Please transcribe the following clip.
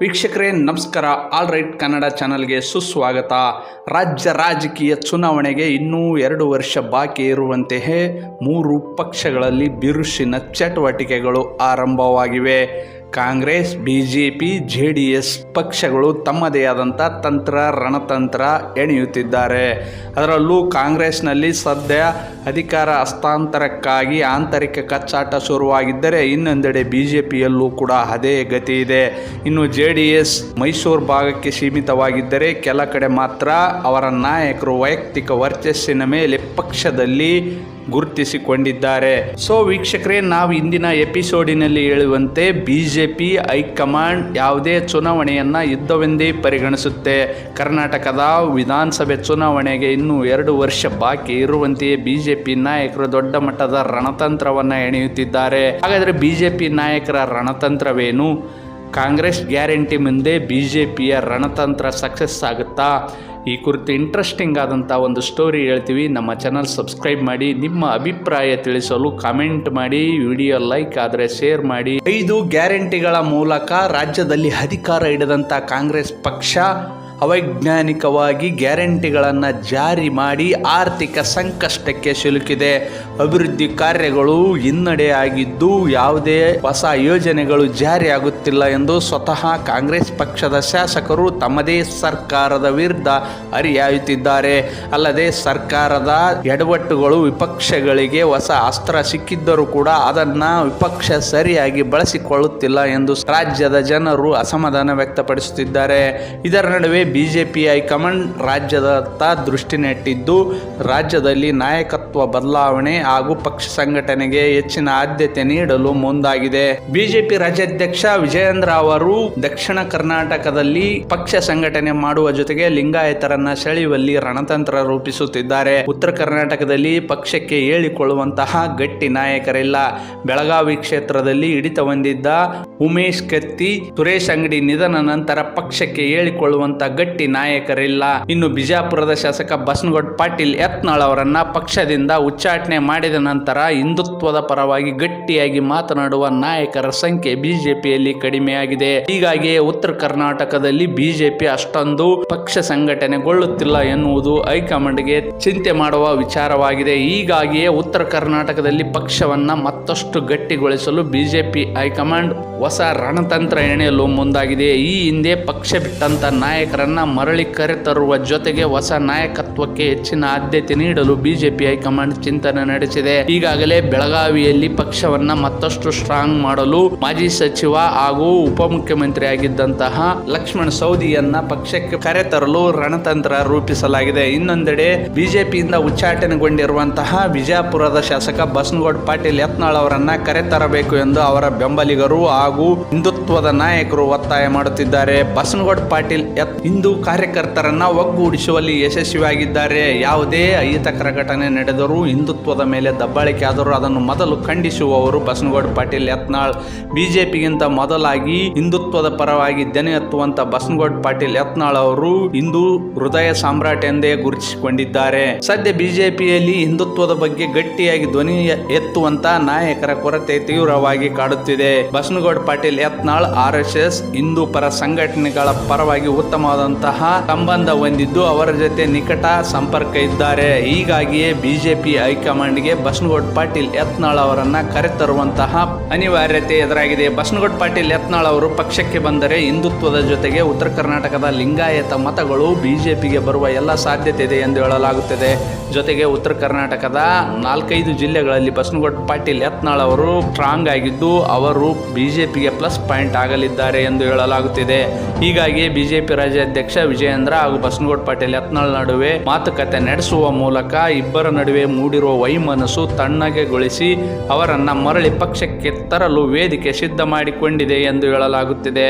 ವೀಕ್ಷಕರೇ, ನಮಸ್ಕಾರ. All right Kannada ಚಾನಲ್ಗೆ ಸುಸ್ವಾಗತ. ರಾಜ್ಯ ರಾಜಕೀಯ ಚುನಾವಣೆಗೆ ಇನ್ನೂ ಎರಡು ವರ್ಷ ಬಾಕಿ ಇರುವಂತೆಯೇ ಮೂರು ಪಕ್ಷಗಳಲ್ಲಿ ಬಿರುಸಿನ ಚಟುವಟಿಕೆಗಳು ಆರಂಭವಾಗಿವೆ. Congress B J P J D S ಪಕ್ಷಗಳು ತಮ್ಮದೇ ಆದಂಥ ತಂತ್ರ, ರಣತಂತ್ರ ಎಣೆಯುತ್ತಿದ್ದಾರೆ. ಅದರಲ್ಲೂ ಕಾಂಗ್ರೆಸ್ನಲ್ಲಿ ಸದ್ಯ ಅಧಿಕಾರ ಹಸ್ತಾಂತರಕ್ಕಾಗಿ ಆಂತರಿಕ ಕಚ್ಚಾಟ ಶುರುವಾಗಿದ್ದರೆ ಇನ್ನೊಂದೆಡೆ ಬಿ ಜೆ ಪಿಯಲ್ಲೂ ಕೂಡ ಅದೇ ಗತಿ ಇದೆ. ಇನ್ನು ಜೆ ಡಿ ಎಸ್ ಮೈಸೂರು ಭಾಗಕ್ಕೆ ಸೀಮಿತವಾಗಿದ್ದರೆ ಕೆಲ ಕಡೆ ಮಾತ್ರ ಅವರ ನಾಯಕರು ವೈಯಕ್ತಿಕ ವರ್ಚಸ್ಸಿನ ಮೇಲೆ ಪಕ್ಷದಲ್ಲಿ ಗುರುತಿಸಿಕೊಂಡಿದ್ದಾರೆ. ಸೊ ವೀಕ್ಷಕರೇ, ನಾವು ಇಂದಿನ ಎಪಿಸೋಡಿನಲ್ಲಿ ಹೇಳುವಂತೆ ಬಿಜೆಪಿ ಹೈಕಮಾಂಡ್ ಯಾವುದೇ ಚುನಾವಣೆಯನ್ನ ಯುದ್ಧವೆಂದೇ ಪರಿಗಣಿಸುತ್ತೆ. ಕರ್ನಾಟಕದ ವಿಧಾನಸಭೆ ಚುನಾವಣೆಗೆ ಇನ್ನೂ ಎರಡು ವರ್ಷ ಬಾಕಿ ಇರುವಂತೆಯೇ ಬಿಜೆಪಿ ನಾಯಕರು ದೊಡ್ಡ ಮಟ್ಟದ ರಣತಂತ್ರವನ್ನ ಎಣೆಯುತ್ತಿದ್ದಾರೆ. ಹಾಗಾದರೆ ಬಿಜೆಪಿ ನಾಯಕರ ರಣತಂತ್ರವೇನು? ಕಾಂಗ್ರೆಸ್ ಗ್ಯಾರಂಟಿ ಮುಂದೆ ಬಿಜೆಪಿಯ ರಣತಂತ್ರ ಸಕ್ಸಸ್ ಆಗುತ್ತಾ? ಈ ಕುರಿತು ಇಂಟ್ರೆಸ್ಟಿಂಗ್ ಆದಂಥ ಒಂದು ಸ್ಟೋರಿ ಹೇಳ್ತೀವಿ. ನಮ್ಮ ಚಾನಲ್ ಸಬ್ಸ್ಕ್ರೈಬ್ ಮಾಡಿ, ನಿಮ್ಮ ಅಭಿಪ್ರಾಯ ತಿಳಿಸಲು ಕಾಮೆಂಟ್ ಮಾಡಿ ವಿಡಿಯೋ ಲೈಕ್ ಆದರೆ ಶೇರ್ ಮಾಡಿ. ಐದು ಗ್ಯಾರಂಟಿಗಳ ಮೂಲಕ ರಾಜ್ಯದಲ್ಲಿ ಅಧಿಕಾರ ಹಿಡಿದಂಥ ಕಾಂಗ್ರೆಸ್ ಪಕ್ಷ ಅವೈಜ್ಞಾನಿಕವಾಗಿ ಗ್ಯಾರಂಟಿಗಳನ್ನು ಜಾರಿ ಮಾಡಿ ಆರ್ಥಿಕ ಸಂಕಷ್ಟಕ್ಕೆ ಸಿಲುಕಿದೆ. ಅಭಿವೃದ್ಧಿ ಕಾರ್ಯಗಳು ಹಿನ್ನಡೆಯಾಗಿದ್ದು ಯಾವುದೇ ಹೊಸ ಯೋಜನೆಗಳು ಜಾರಿಯಾಗುತ್ತಿಲ್ಲ ಎಂದು ಸ್ವತಃ ಕಾಂಗ್ರೆಸ್ ಪಕ್ಷದ ಶಾಸಕರು ತಮ್ಮದೇ ಸರ್ಕಾರದ ವಿರುದ್ಧ ಹರಿಯಾಯುತ್ತಿದ್ದಾರೆ. ಅಲ್ಲದೆ ಸರ್ಕಾರದ ಎಡವಟ್ಟುಗಳು ವಿಪಕ್ಷಗಳಿಗೆ ಹೊಸ ಅಸ್ತ್ರ ಸಿಕ್ಕಿದ್ದರೂ ಕೂಡ ಅದನ್ನು ವಿಪಕ್ಷ ಸರಿಯಾಗಿ ಬಳಸಿಕೊಳ್ಳುತ್ತಿಲ್ಲ ಎಂದು ರಾಜ್ಯದ ಜನರು ಅಸಮಾಧಾನ ವ್ಯಕ್ತಪಡಿಸುತ್ತಿದ್ದಾರೆ. ಇದರ ನಡುವೆ ಬಿಜೆಪಿ ಹೈಕಮಾಂಡ್ ರಾಜ್ಯದತ್ತ ದೃಷ್ಟಿ ನೆಟ್ಟಿದ್ದು ರಾಜ್ಯದಲ್ಲಿ ನಾಯಕತ್ವ ಬದಲಾವಣೆ ಹಾಗೂ ಪಕ್ಷ ಸಂಘಟನೆಗೆ ಹೆಚ್ಚಿನ ಆದ್ಯತೆ ನೀಡಲು ಮುಂದಾಗಿದೆ. ಬಿಜೆಪಿ ರಾಜ್ಯಾಧ್ಯಕ್ಷ ವಿಜಯೇಂದ್ರ ಅವರು ದಕ್ಷಿಣ ಕರ್ನಾಟಕದಲ್ಲಿ ಪಕ್ಷ ಸಂಘಟನೆ ಮಾಡುವ ಜೊತೆಗೆ ಲಿಂಗಾಯತರನ್ನ ಸೆಳೆಯುವಲ್ಲಿ ರಣತಂತ್ರ ರೂಪಿಸುತ್ತಿದ್ದಾರೆ. ಉತ್ತರ ಕರ್ನಾಟಕದಲ್ಲಿ ಪಕ್ಷಕ್ಕೆ ಹೇಳಿಕೊಳ್ಳುವಂತಹ ಗಟ್ಟಿ ನಾಯಕರಿಲ್ಲ. ಬೆಳಗಾವಿ ಕ್ಷೇತ್ರದಲ್ಲಿ ಹಿಡಿತ ಹೊಂದಿದ್ದ ಉಮೇಶ್ ಕತ್ತಿ, ಸುರೇಶ್ ಅಂಗಡಿ ನಿಧನ ನಂತರ ಪಕ್ಷಕ್ಕೆ ಹೇಳಿಕೊಳ್ಳುವಂತ ಗಟ್ಟಿ ನಾಯಕರಿಲ್ಲ. ಇನ್ನು ಬಿಜಾಪುರದ ಶಾಸಕ ಬಸನಗೌಡ ಪಾಟೀಲ್ ಯತ್ನಾಳ್ ಅವರನ್ನ ಪಕ್ಷದಿಂದ ಉಚ್ಚಾಟನೆ ಮಾಡಿದ ನಂತರ ಹಿಂದುತ್ವದ ಪರವಾಗಿ ಗಟ್ಟಿಯಾಗಿ ಮಾತನಾಡುವ ನಾಯಕರ ಸಂಖ್ಯೆ ಬಿಜೆಪಿಯಲ್ಲಿ ಕಡಿಮೆಯಾಗಿದೆ. ಹೀಗಾಗಿ ಉತ್ತರ ಕರ್ನಾಟಕದಲ್ಲಿ ಬಿಜೆಪಿ ಅಷ್ಟೊಂದು ಪಕ್ಷ ಸಂಘಟನೆಗೊಳ್ಳುತ್ತಿಲ್ಲ ಎನ್ನುವುದು ಹೈಕಮಾಂಡ್ಗೆ ಚಿಂತೆ ಮಾಡುವ ವಿಚಾರವಾಗಿದೆ. ಹೀಗಾಗಿಯೇ ಉತ್ತರ ಕರ್ನಾಟಕದಲ್ಲಿ ಪಕ್ಷವನ್ನ ಮತ್ತಷ್ಟು ಗಟ್ಟಿಗೊಳಿಸಲು ಬಿಜೆಪಿ ಹೈಕಮಾಂಡ್ ಹೊಸ ರಣತಂತ್ರ ಎಣೆಯಲು ಮುಂದಾಗಿದೆ. ಈ ಹಿಂದೆ ಪಕ್ಷ ಬಿಟ್ಟಂತ ನಾಯಕರನ್ನ ಮರಳಿ ಕರೆತರುವ ಜೊತೆಗೆ ಹೊಸ ನಾಯಕತ್ವಕ್ಕೆ ಹೆಚ್ಚಿನ ಆದ್ಯತೆ ನೀಡಲು ಬಿಜೆಪಿ ಹೈಕಮಾಂಡ್ ಚಿಂತನೆ ನಡೆಸಿದೆ. ಈಗಾಗಲೇ ಬೆಳಗಾವಿಯಲ್ಲಿ ಪಕ್ಷವನ್ನ ಮತ್ತಷ್ಟು ಸ್ಟ್ರಾಂಗ್ ಮಾಡಲು ಮಾಜಿ ಸಚಿವ ಹಾಗೂ ಉಪಮುಖ್ಯಮಂತ್ರಿ ಆಗಿದ್ದಂತಹ ಲಕ್ಷ್ಮಣ ಸೌದಿಯನ್ನ ಪಕ್ಷಕ್ಕೆ ಕರೆತರಲು ರಣತಂತ್ರ ರೂಪಿಸಲಾಗಿದೆ. ಇನ್ನೊಂದೆಡೆ ಬಿಜೆಪಿಯಿಂದ ಉಚ್ಚಾಟನೆಗೊಂಡಿರುವಂತಹ ವಿಜಯಪುರದ ಶಾಸಕ ಬಸನಗೌಡ ಪಾಟೀಲ್ ಯತ್ನಾಳ್ ಅವರನ್ನ ಕರೆತರಬೇಕು ಎಂದು ಅವರ ಬೆಂಬಲಿಗರು ಹಾಗೂ ಹಿಂದುತ್ವದ ನಾಯಕರು ಒತ್ತಾಯ ಮಾಡುತ್ತಿದ್ದಾರೆ. ಬಸನಗೌಡ ಪಾಟೀಲ್ ಯತ್ ಹಿಂದೂ ಕಾರ್ಯಕರ್ತರನ್ನ ಒಗ್ಗೂಡಿಸುವಲ್ಲಿ ಯಶಸ್ವಿಯಾಗಿದ್ದಾರೆ. ಯಾವುದೇ ಅಹಿತಕರ ಘಟನೆ ನಡೆದರೂ ಹಿಂದುತ್ವದ ಮೇಲೆ ದಬ್ಬಾಳಿಕೆ ಆದರೂ ಅದನ್ನು ಮೊದಲು ಖಂಡಿಸುವವರು ಬಸನಗೌಡ ಪಾಟೀಲ್ ಯತ್ನಾಳ್. ಬಿಜೆಪಿಗಿಂತ ಮೊದಲಾಗಿ ಹಿಂದುತ್ವದ ಪರವಾಗಿ ದನಿ ಎತ್ತುವಂತ ಬಸನಗೌಡ ಪಾಟೀಲ್ ಯತ್ನಾಳ್ ಅವರು ಹಿಂದೂ ಹೃದಯ ಸಾಮ್ರಾಟ್ ಎಂದೇ ಗುರುತಿಸಿಕೊಂಡಿದ್ದಾರೆ. ಸದ್ಯ ಬಿಜೆಪಿಯಲ್ಲಿ ಹಿಂದುತ್ವದ ಬಗ್ಗೆ ಗಟ್ಟಿಯಾಗಿ ಧ್ವನಿ ಎತ್ತುವಂತ ನಾಯಕರ ಕೊರತೆ ತೀವ್ರವಾಗಿ ಕಾಡುತ್ತಿದೆ. Basanagouda Patil Yatnal, R S S Hindu ಪರ ಸಂಘಟನೆಗಳ ಪರವಾಗಿ ಉತ್ತಮವಾದಂತಹ ಸಂಬಂಧ ಹೊಂದಿದ್ದು ಅವರ ಜೊತೆ ನಿಕಟ ಸಂಪರ್ಕ ಇದ್ದಾರೆ. ಹೀಗಾಗಿಯೇ ಬಿಜೆಪಿ ಹೈಕಮಾಂಡ್ಗೆ ಬಸನಗೌಡ ಪಾಟೀಲ್ ಯತ್ನಾಳ್ ಅವರನ್ನ ಕರೆತರುವಂತಹ ಅನಿವಾರ್ಯತೆ ಎದುರಾಗಿದೆ. ಬಸನಗೌಡ ಪಾಟೀಲ್ ಯತ್ನಾಳ್ ಅವರು ಪಕ್ಷಕ್ಕೆ ಬಂದರೆ ಹಿಂದುತ್ವದ ಜೊತೆಗೆ ಉತ್ತರ ಕರ್ನಾಟಕದ ಲಿಂಗಾಯತ ಮತಗಳು ಬಿಜೆಪಿಗೆ ಬರುವ ಎಲ್ಲ ಸಾಧ್ಯತೆ ಇದೆ ಎಂದು ಹೇಳಲಾಗುತ್ತದೆ. ಜೊತೆಗೆ ಉತ್ತರ ಕರ್ನಾಟಕದ ನಾಲ್ಕೈದು ಜಿಲ್ಲೆಗಳಲ್ಲಿ ಬಸನಗೌಡ ಪಾಟೀಲ್ ಯತ್ನಾಳ್ ಅವರು ಸ್ಟ್ರಾಂಗ್ ಆಗಿದ್ದು ಅವರು ಬಿಜೆಪಿಗೆ ಪ್ಲಸ್ ಪಾಯಿಂಟ್ ಆಗಲಿದ್ದಾರೆ ಎಂದು ಹೇಳಲಾಗುತ್ತಿದೆ. ಹೀಗಾಗಿ ಬಿಜೆಪಿ ರಾಜ್ಯಾಧ್ಯಕ್ಷ ವಿಜಯೇಂದ್ರ ಹಾಗೂ ಬಸನಗೌಡ ಪಾಟೀಲ್ ಯತ್ನಾಳ್ ನಡುವೆ ಮಾತುಕತೆ ನಡೆಸುವ ಮೂಲಕ ಇಬ್ಬರ ನಡುವೆ ಮೂಡಿರುವ ವೈಮನಸ್ಸು ತಣ್ಣಗೆಗೊಳಿಸಿ ಅವರನ್ನ ಮರಳಿ ಪಕ್ಷಕ್ಕೆ ತರಲು ವೇದಿಕೆ ಸಿದ್ಧ ಮಾಡಿಕೊಂಡಿದೆ ಎಂದು ಹೇಳಲಾಗುತ್ತಿದೆ.